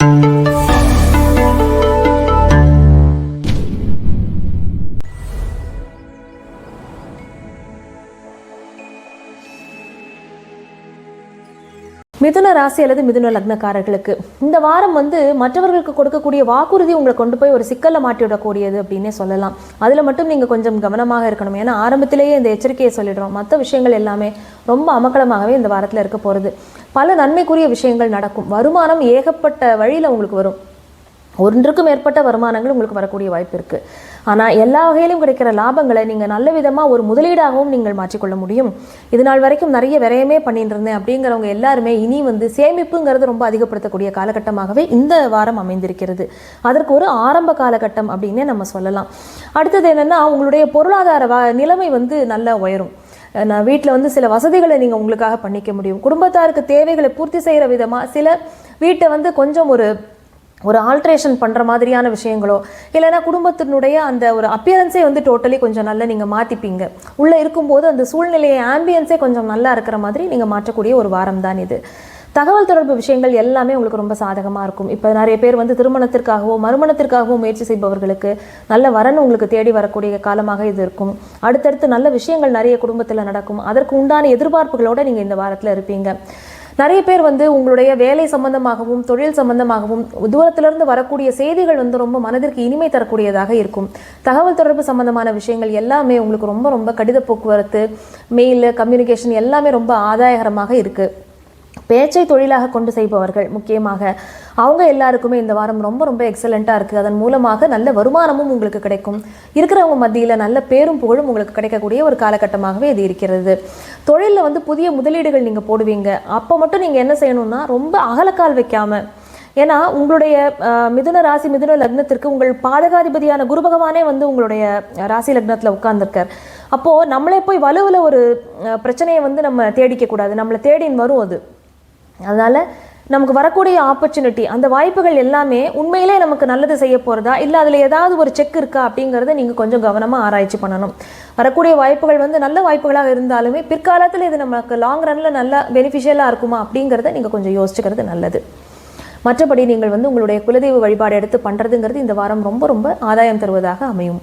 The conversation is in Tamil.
thank you. மிதுன ராசி அல்லது மிதுன லக்னக்காரர்களுக்கு இந்த வாரம் வந்து மற்றவர்களுக்கு கொடுக்கக்கூடிய வாக்குறுதி உங்களை கொண்டு போய் ஒரு சிக்கலில் மாட்டிவிடக்கூடியது அப்படின்னே சொல்லலாம். அதில் மட்டும் நீங்கள் கொஞ்சம் கவனமாக இருக்கணும். ஏன்னா ஆரம்பத்திலேயே இந்த எச்சரிக்கையை சொல்லிடுறோம். மற்ற விஷயங்கள் எல்லாமே ரொம்ப அமக்கலமாகவே இந்த வாரத்தில் இருக்க போகிறது பல நன்மைக்குரிய விஷயங்கள் நடக்கும். வருமானம் ஏகப்பட்ட வழியில் உங்களுக்கு வரும். ஒன்றுக்கும் மேற்பட்ட வருமானங்கள் உங்களுக்கு வரக்கூடிய வாய்ப்பு இருக்குது ஆனால் எல்லா வகையிலும் கிடைக்கிற லாபங்களை நீங்கள் நல்ல விதமாக ஒரு முதலீடாகவும் நீங்கள் மாற்றிக்கொள்ள முடியும். இது நாள் வரைக்கும் நிறைய விரயமே பண்ணிட்டு இருந்தேன் அப்படிங்கிறவங்க எல்லாருமே இனி வந்து சேமிப்புங்கிறது ரொம்ப அதிகப்படுத்தக்கூடிய காலகட்டமாகவே இந்த வாரம் அமைந்திருக்கிறது. அதற்கு ஒரு ஆரம்ப காலகட்டம் அப்படின்னே நம்ம சொல்லலாம். அடுத்தது என்னென்னா உங்களுடைய பொருளாதார வ நிலைமை வந்து நல்லா உயரும். நான் வீட்டில் வந்து சில வசதிகளை நீங்கள் உங்களுக்காக பண்ணிக்க முடியும். குடும்பத்தாருக்கு தேவைகளை பூர்த்தி செய்கிற விதமாக சில வீட்டை வந்து கொஞ்சம் ஒரு ஒரு ஆல்ட்ரேஷன் பண்ணுற மாதிரியான விஷயங்களோ இல்லைன்னா குடும்பத்தினுடைய அந்த ஒரு அப்பியரன்ஸே வந்து டோட்டலி கொஞ்சம் நல்லா நீங்கள் மாற்றிப்பீங்க உள்ளே இருக்கும்போது அந்த சூழ்நிலையை ஆம்பியன்ஸே கொஞ்சம் நல்லா இருக்கிற மாதிரி நீங்கள் மாற்றக்கூடிய ஒரு வாரம் தான் இது. தகவல் தொடர்பு விஷயங்கள் எல்லாமே உங்களுக்கு ரொம்ப சாதகமாக இருக்கும். இப்போ நிறைய பேர் வந்து திருமணத்திற்காகவோ மறுமணத்திற்காகவோ முயற்சி செய்பவர்களுக்கு நல்ல வரன் உங்களுக்கு தேடி வரக்கூடிய காலமாக இது இருக்கும். அடுத்தடுத்து நல்ல விஷயங்கள் நிறைய குடும்பத்தில் நடக்கும். அதற்கு உண்டான எதிர்பார்ப்புகளோடு நீங்கள் இந்த வாரத்தில் இருப்பீங்க. நிறைய பேர் வந்து உங்களுடைய வேலை சம்பந்தமாகவும் தொழில் சம்பந்தமாகவும் தூரத்திலிருந்து வரக்கூடிய செய்திகள் வந்து ரொம்ப மனதிற்கு இனிமை தரக்கூடியதாக இருக்கும். தகவல் தொடர்பு சம்பந்தமான விஷயங்கள் எல்லாமே உங்களுக்கு ரொம்ப ரொம்ப கடித போக்குவரத்து மெயில் கம்யூனிகேஷன் எல்லாமே ரொம்ப ஆதாயகரமாக இருக்குது பேச்சை தொழிலாக கொண்டு செய்பவர்கள் முக்கியமாக அவங்க எல்லாருக்குமே இந்த வாரம் ரொம்ப ரொம்ப எக்ஸலண்ட்டாக இருக்குது அதன் மூலமாக நல்ல வருமானமும் உங்களுக்கு கிடைக்கும். இருக்கிறவங்க மத்தியில் நல்ல பேரும் புகழும் உங்களுக்கு கிடைக்கக்கூடிய ஒரு காலகட்டமாகவே இது இருக்கிறது. தொழிலில் வந்து புதிய முதலீடுகள் நீங்கள் போடுவீங்க. அப்போ மட்டும் நீங்கள் என்ன செய்யணும்னா ரொம்ப அகலக்கால் வைக்காம ஏன்னா உங்களுடைய மிதுன ராசி மிதுன லக்னத்திற்கு உங்கள் பாதகாதிபதியான குரு பகவானே வந்து உங்களுடைய ராசி லக்னத்தில் உட்கார்ந்துருக்கார். அப்போது நம்மளே போய் வலுவில் ஒரு பிரச்சனையை வந்து நம்ம தேடிக்கக்கூடாது. நம்மளை தேடின்னு வரும் அது. அதனால் நமக்கு வரக்கூடிய ஆப்பர்ச்சுனிட்டி அந்த வாய்ப்புகள் எல்லாமே உண்மையிலே நமக்கு நல்லது செய்ய போகிறதா இல்லை அதில் ஏதாவது ஒரு செக் இருக்கா? அப்படிங்கிறத நீங்கள் கொஞ்சம் கவனமாக ஆராய்ச்சி பண்ணணும். வரக்கூடிய வாய்ப்புகள் வந்து நல்ல வாய்ப்புகளாக இருந்தாலுமே பிற்காலத்தில் இது நமக்கு லாங் ரனில் நல்ல பெனிஃபிஷியலாக இருக்குமா? அப்படிங்கிறத நீங்கள் கொஞ்சம் யோசிச்சுக்கிறது நல்லது. மற்றபடி நீங்கள் வந்து உங்களுடைய குலதெய்வ வழிபாடு எடுத்து பண்ணுறதுங்கிறது இந்த வாரம் ரொம்ப ரொம்ப ஆதாயம் தருவதாக அமையும்.